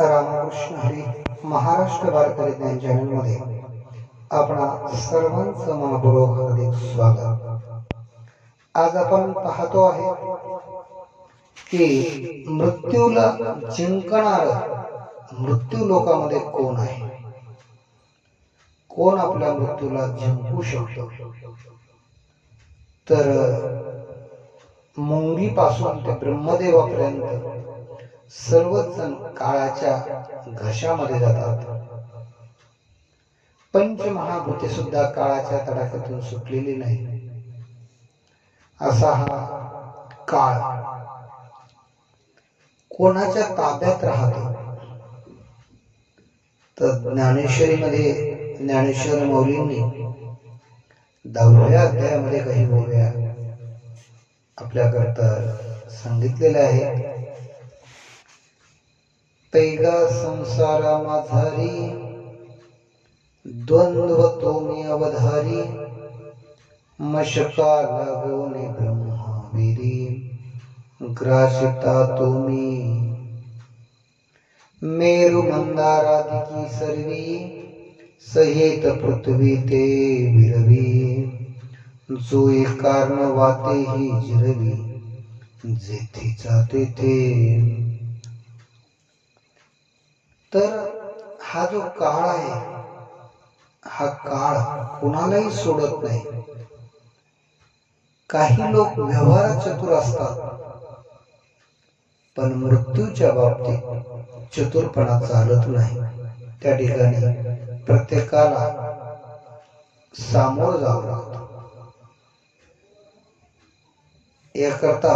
रामकृष्ण हरी महाराष्ट्र वारकरी ज्ञान चॅनलमध्ये आपणा सर्वांचं मनपूर्वक हार्दिक स्वागत. आज आपण पाहतो आहे की मृत्यूला जिंकणार मृत्यू लोकामध्ये कोण आहे? कोण आपल्या मृत्यूला जिंकू शकतो? तर मुंगीपासून ते ब्रह्मदेवापर्यंत सर्वच जण काळाच्या घशामध्ये जातात. पंचमहाभूते सुद्धा काळाच्या तडाख्यातून सुटलेली नाही. असा हा काळ. कोणाच्या ताब्यात राहतो? तर ज्ञानेश्वरीमध्ये ज्ञानेश्वर मौलींनी दहाव्या अध्यायामध्ये काही ओव्या आपल्याकरता सांगितलेल्या आहे तैगा संसारा माधारी द्वंद्व तोमी अवधारी मशका लागो ने ब्रह्मावीरी ग्रासिता तोमी मेरु मंदारादि की सर्वी सहित पृथ्वी ते विरवी जो एक कारण वाते ही जिरवी जेथी जाते थे, थे। तर हा जो काळ आहे हा काळ कुणालाही सोडत नाही. काही लोक व्यवहारात चतुर असतात पण मृत्यूच्या बाबतीत चतुरपणा चालत नाही. त्या ठिकाणी प्रत्येकाला सामोर जावं लागतं. याकरता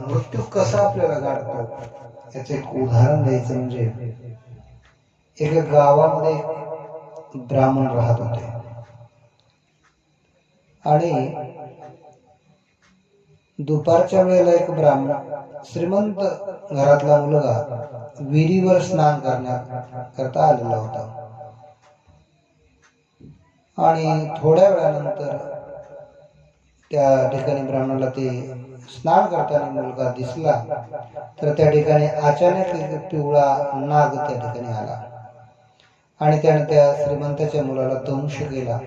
मृत्यू कसा आपल्याला गाठतो याचं एक उदाहरण द्यायचं म्हणजे एका गावामध्ये ब्राह्मण राहत होते. आणि दुपारच्या वेळेला एक ब्राह्मण श्रीमंत घरातला मुलगा विहिरीवर स्नान करण्याकरता आलेला होता. आणि थोड्या वेळानंतर त्या ठिकाणी ब्राह्मणाला ते स्नान करताना मुलगा दिसला. तर त्या ठिकाणी अचानक एक पिवळा नाग त्या ठिकाणी आला. आणि त्याने त्या श्रीमंताच्या मुलाला दंश केला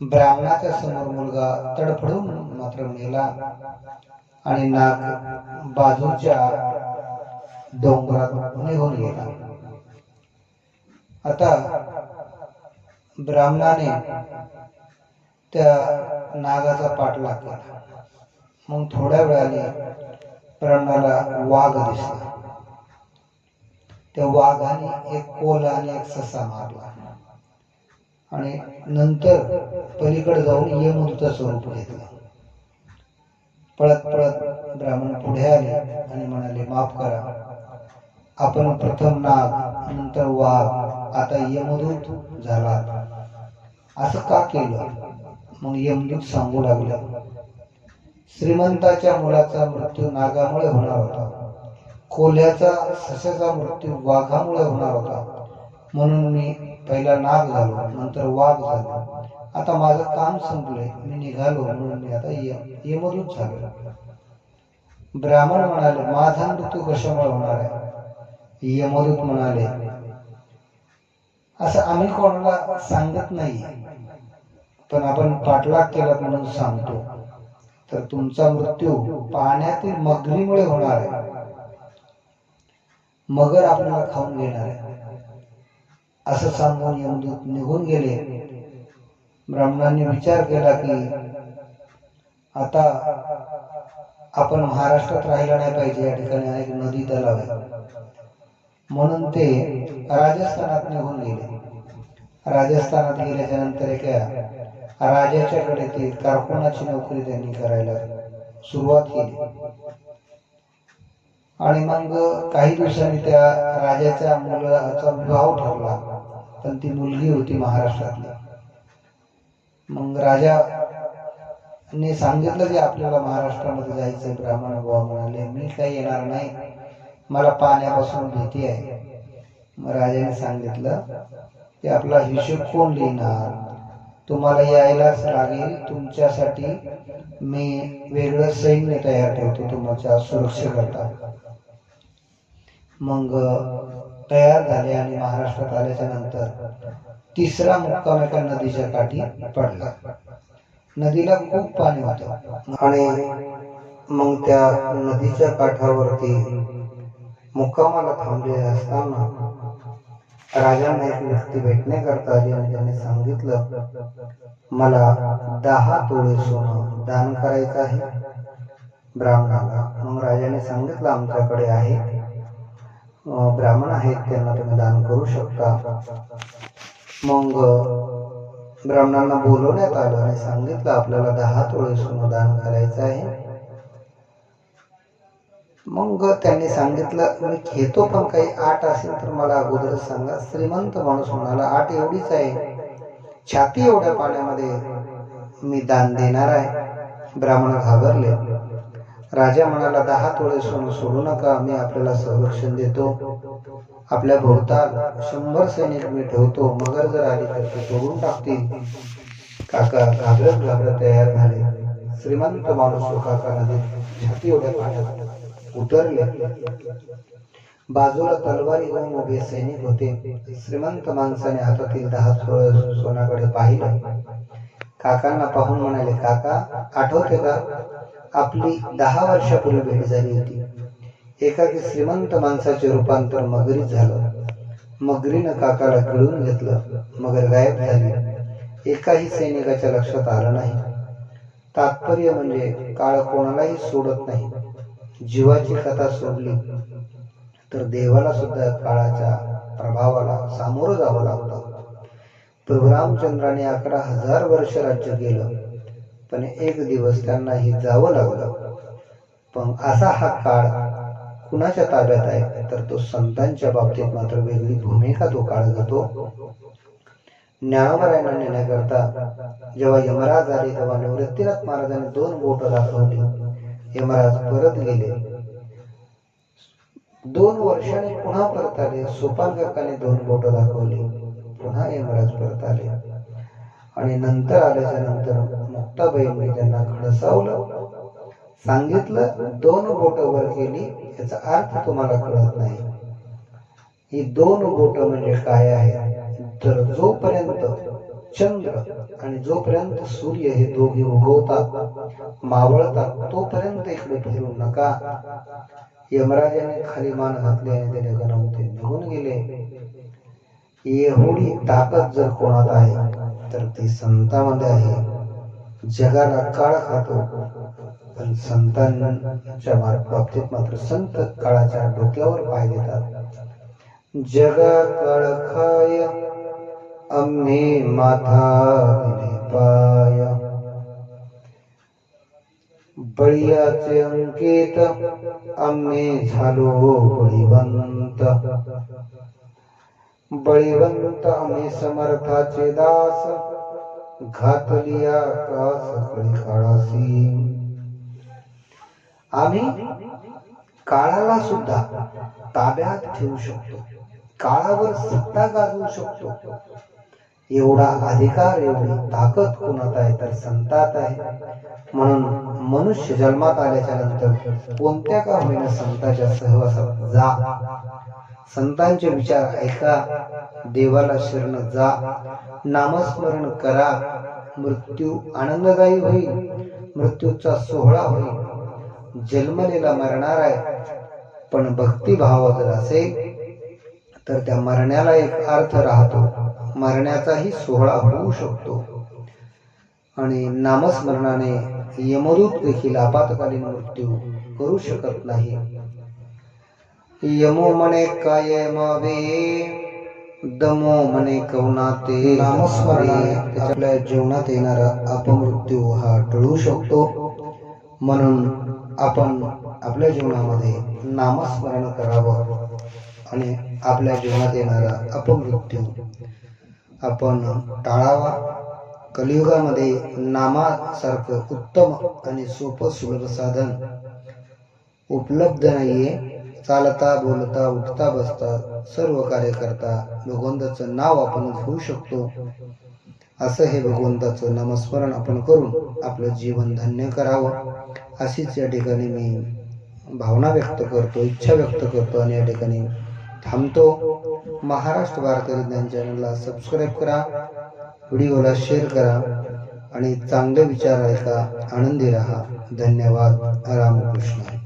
ब्राह्मणाच्या समोर मुलगा तडफडून मात्र मेला आणि नाग बाजूच्या डोंगरात निघून गेला. आता ब्राह्मणाने त्या नागाचा पाठलाग केला. मग थोड्या वेळाने ब्राह्मणाला वाघ दिसला. त्या वाघाने एक कोल आणि एक ससा मारला. आणि नंतर पलीकडे जाऊन यमदूताचं स्वरूप घेतलं. पळत पळत ब्राह्मण पुढे आले आणि म्हणाले माफ करा. आपण प्रथम नाग नंतर वाघ आता यमदूत झाला असं का केलं? मग यमदूत सांगू लागलं श्रीमंताच्या मुलाचा मृत्यू नागामुळे होणार होता. कोल्ह्याचा सशाचा मृत्यू वाघामुळे होणार होता. म्हणून मी पहिला नाग झालो नंतर वाघ झालो. आता माझं काम संपलंय. मी निघालो म्हणून मी आता य- यमदूत झालो. ब्राह्मण म्हणाले माझा मृत्यू कशामुळे होणार आहे? यमदूत म्हणाले असं आम्ही कोणाला सांगत नाही पण आपण पाठलाग केला म्हणून सांगतो. तर तुमचा मृत्यू पाण्यातील मगरीमुळे होणार आहे. मगर आपल्याला खाऊन घेणार आहे. असं सांगून यमदूत निघून गेले. ब्राह्मणांनी विचार केला की आता आपण महाराष्ट्रात राहिला नाही पाहिजे या ठिकाणी अनेक नदी तलाव आहे म्हणून ते राजस्थानात निघून गेले. राजस्थानात गेल्याच्यानंतर एका राजाच्याकडे ते कारकुनाची नोकरी त्यांनी करायला सुरुवात केली. आणि मग काही दिवसांनी त्या राजाच्या मुलाचा विवाह ठरला. पण ती मुलगी होती महाराष्ट्रातली. मग राजाने सांगितलं की आपल्याला महाराष्ट्रामध्ये जायचं ब्राह्मण बुवा म्हणाले मी काही येणार नाही. मला पाण्यापासून भीती आहे. मग राजाने सांगितलं की आपला हिशोब कोण लिहिणार? तुम्हाला यायलाच लागेल. तुमच्यासाठी मी वेगळं सैन्य तयार ठेवतो तुमच्या सुरक्षेकरता. मग तयार झाले आणि महाराष्ट्रात आल्याच्यानंतर तिसरा मुक्काम एका नदीच्या काठी पडला. नदीला खूप पाणी होतं आणि मग त्या नदीच्या काठावरती मुक्कामाला थांबले असताना राजांना एक व्यक्ती भेटण्याकरता आली आणि त्याने सांगितलं मला दहा तोळे सोनं दान करायचं आहे ब्राह्मणाला. मग राजाने सांगितलं आमच्याकडे आहे ब्राह्मण आहेत त्यांना तुम्ही दान करू शकता. मग ब्राह्मणांना बोलवण्यात आलं आणि सांगितलं आपल्याला दहा तोळे सोनं दान करायचं आहे. मग त्यांनी सांगितलं मी घेतो पण काही आठ असेल तर मला अगोदरच सांगा. श्रीमंत माणूस म्हणाला आठ एवढीच आहे. छाती एवढ्या पाण्यामध्ये मी दान देणार आहे. ब्राह्मण घाबरले. राजा म्हणाला दहा तोळे सोनं सोडू नका मी आपल्याला संरक्षण देतो. आपल्या भोवताल शंभर सैनिक मी ठेवतो मगर जर आली तर ते तोडून टाकतील. काका घाबरत घाबरत तयार झाले. श्रीमंत माणूस काका नदीत छाती एवढ्या पाण्यात उतरले. बाजूला तलवारी घेऊन उभे सैनिक होते. श्रीमंत माणसाने हातातील दहा तोळे सोन्याकडे पाहिलं. काकांना पाहून म्हणाले काका आठवते का? आपली दहा वर्षापूर्वी भेट झाली होती. एकाकी श्रीमंत माणसाचे रूपांतर मगरीत झालं. मगरीनं काकाला गिळून घेतलं. मगर गायब झाली. एकाही सैनिकाच्या लक्षात आलं नाही. तात्पर्य म्हणजे काळ कोणालाही सोडत नाही. जीवाची कथा सोडली. तर देवाला सुद्धा काळाच्या प्रभावाला सामोरं जावं लागतं. प्रभू रामचंद्राने अकरा हजार वर्ष राज्य केलं. पण एक दिवस त्यांनाही जावं लागलं. पण असा हा काळ कुणाच्या ताब्यात आहे? तर तो संतांच्या बाबतीत मात्र वेगळी भूमिका तो काळ घेतो. ज्ञानोबरायांना नेण्याकरता जेव्हा यमराज आले तेव्हा निवृत्तीनाथ महाराजांनी दोन बोट दाखवली. यमराज परत गेले. दोन वर्षांनी पुन्हा परत आले. सोपान काकाने दोन बोट दाखवली. पुन्हा यमराज परत आले. आणि नंतर आल्याच्यानंतर मुक्ताबाईंनी त्यांना खडसावलं. सांगितलं दोन बोट वर केली याचा अर्थ तुम्हाला कळत नाही. ही दोन बोट म्हणजे काय आहे? तर जोपर्यंत चंद्र आणि जोपर्यंत सूर्य हे दोघे उगवतात मावळतात तोपर्यंत इकडे फिरू नका. यमराजाने खाली मान घातले आणि त्याने गरम ते निघून गेले. एवढी ताकद जर कोणात आहे तर ती संतामध्ये आहे. जगाला काळ खातो पण संतांच्या बाबतीत मात्र संत काळाच्या डोक्यावर पाय देतात. जगा काळ खाय आम्ही माथा पाय. बळियाचे अंकित आम्ही झालो बळीवंत. बळीवंत आम्ही समर्थाचे दास घातलिया का सकळी काळासी. आम्ही काळाला सुद्धा ताब्यात ठेवू शकतो काळावर सत्ता गाजवू शकतो. एवढा अधिकार एवढी ताकद कोणात आहे तर संतात आहे. म्हणून मनुष्य जन्मात आल्याच्यानंतर कोणत्या का होईना संताच्या सहवासात जा? संतांचे विचार ऐका. देवाला शरण जा. नामस्मरण करा. मृत्यू आनंददायी होईल. मृत्यूचा सोहळा होईल. जन्मलेला मरणार आहे. पण भक्तिभाव जर असेल तर त्या मरण्याला एक अर्थ राहतो. मरण्याचाही सोहळा होऊ शकतो. आणि नामस्मरणाने यमदूत देखील आपातकालीन मृत्यू करू शकत नाही. यमो म्हणे काय मावे दमो म्हणे कवनाते नामस्मरणाने आपल्या जीवनात येणारा अपमृत्यू हा टळू शकतो. म्हणून आपण आपल्या जीवनामध्ये नामस्मरण करावं आणि आपल्या जीवनात येणारा अपमृत्यू आपण टाळावा. कलियुगामध्ये नामासारखं उत्तम आणि सोपं सुलभ साधन उपलब्ध नाहीये. चालता बोलता उठता बसता सर्व कार्य करता भगवंताचं नाव आपण घेऊ शकतो. असं हे भगवंताचं नामस्मरण आपण करून आपलं जीवन धन्य करावं. अशीच या ठिकाणी मी भावना व्यक्त करतो इच्छा व्यक्त करतो आणि या ठिकाणी थांबतो. महाराष्ट्र भारतीय ज्ञान चॅनलला सबस्क्राईब करा व्हिडिओला शेअर करा आणि चांगले विचार ऐका आनंदी राहा. धन्यवाद. रामकृष्ण.